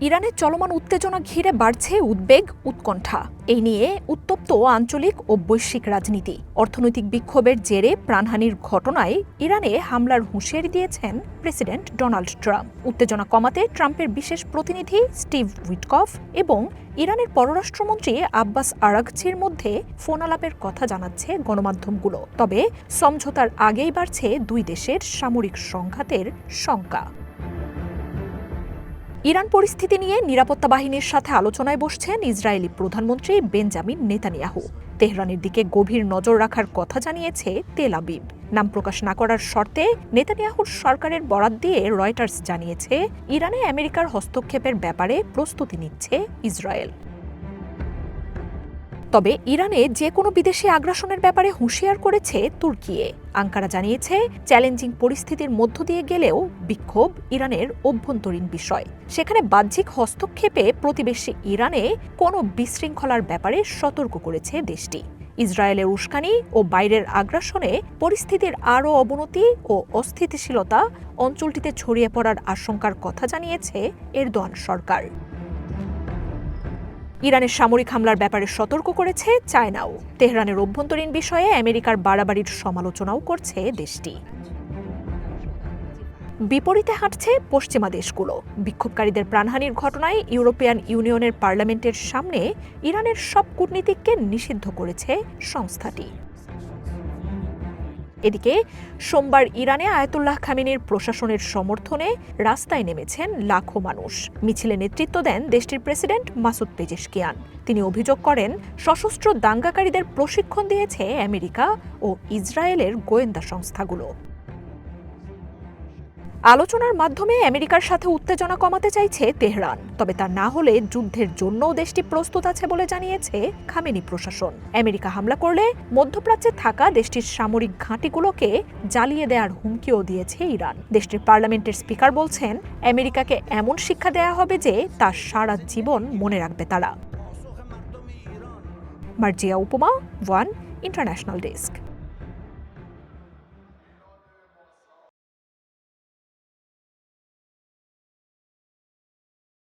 ইরানের চলমান উত্তেজনা ঘিরে বাড়ছে উদ্বেগ, উৎকণ্ঠা। এই নিয়ে উত্তপ্ত আঞ্চলিক ও বৈশ্বিক রাজনীতি। অর্থনৈতিক বিক্ষোভের জেরে প্রাণহানির ঘটনায় ইরানে হামলার হুঁশিয়ারি দিয়েছেন প্রেসিডেন্ট ডোনাল্ড ট্রাম্প। উত্তেজনা কমাতে ট্রাম্পের বিশেষ প্রতিনিধি স্টিভ উইটকফ এবং ইরানের পররাষ্ট্রমন্ত্রী আব্বাস আরাগচির মধ্যে ফোন আলাপের কথা জানাচ্ছে গণমাধ্যমগুলো। তবে সমঝোতার আগেই বাড়ছে দুই দেশের সামরিক সংঘাতের শঙ্কা। ইরান পরিস্থিতি নিয়ে নিরাপত্তা বাহিনীর সাথে আলোচনায় বসছেন ইসরায়েলি প্রধানমন্ত্রী বেঞ্জামিন নেতানিয়াহু। তেহরানের দিকে গভীর নজর রাখার কথা জানিয়েছে তেল আবিব। নাম প্রকাশ না করার শর্তে নেতানিয়াহুর সরকারের বরাত দিয়ে রয়টার্স জানিয়েছে, ইরানে আমেরিকার হস্তক্ষেপের ব্যাপারে প্রস্তুতি নিচ্ছে ইসরায়েল। তবে ইরানে যে কোনো বিদেশি আগ্রাসনের ব্যাপারে হুঁশিয়ার করেছে তুর্কিয়ে আঙ্কারা জানিয়েছে, চ্যালেঞ্জিং পরিস্থিতির মধ্য দিয়ে গেলেও বিক্ষোভ ইরানের অভ্যন্তরীণ বিষয়। সেখানে বাহ্যিক হস্তক্ষেপে প্রতিবেশী ইরানে কোনো বিশৃঙ্খলার ব্যাপারে সতর্ক করেছে দেশটি। ইসরায়েলের উস্কানি ও বাইরের আগ্রাসনে পরিস্থিতির আরও অবনতি ও অস্থিতিশীলতা অঞ্চলটিতে ছড়িয়ে পড়ার আশঙ্কার কথা জানিয়েছে এরদোয়ান সরকার। ইরানের সামরিক হামলার ব্যাপারে সতর্ক করেছে চায়নাও। তেহরানের অভ্যন্তরীণ বিষয়ে আমেরিকার বাড়াবাড়ির সমালোচনাও করছে দেশটি। বিপরীতে হাঁটছে পশ্চিমা দেশগুলো। বিক্ষোভকারীদের প্রাণহানির ঘটনায় ইউরোপিয়ান ইউনিয়নের পার্লামেন্টের সামনে ইরানের সব কূটনীতিককে নিষিদ্ধ করেছে সংস্থাটি। এদিকে সোমবার ইরানে আয়াতুল্লাহ খামিনির প্রশাসনের সমর্থনে রাস্তায় নেমেছেন লাখো মানুষ। মিছিলে নেতৃত্ব দেন দেশটির প্রেসিডেন্ট মাসুদ পেজেশকিয়ান। তিনি অভিযোগ করেন, সশস্ত্র দাঙ্গাকারীদের প্রশিক্ষণ দিয়েছে আমেরিকা ও ইসরায়েলের গোয়েন্দা সংস্থাগুলো। আলোচনার মাধ্যমে আমেরিকার সাথে উত্তেজনা কমাতে চাইছে তেহরান। তবে তা না হলে যুদ্ধের জন্যও দেশটি প্রস্তুত আছে বলে জানিয়েছে খামেনি প্রশাসন। আমেরিকা হামলা করলে মধ্যপ্রাচ্যে থাকা দেশটির সামরিক ঘাঁটিগুলোকে জ্বালিয়ে দেওয়ার হুমকিও দিয়েছে ইরান। দেশটির পার্লামেন্টের স্পিকার বলছেন, আমেরিকাকে এমন শিক্ষা দেয়া হবে যে তার সারা জীবন মনে রাখবে তারা। মার্জিয়া উপমা, ওয়ান ইন্টারন্যাশনাল ডেস্ক।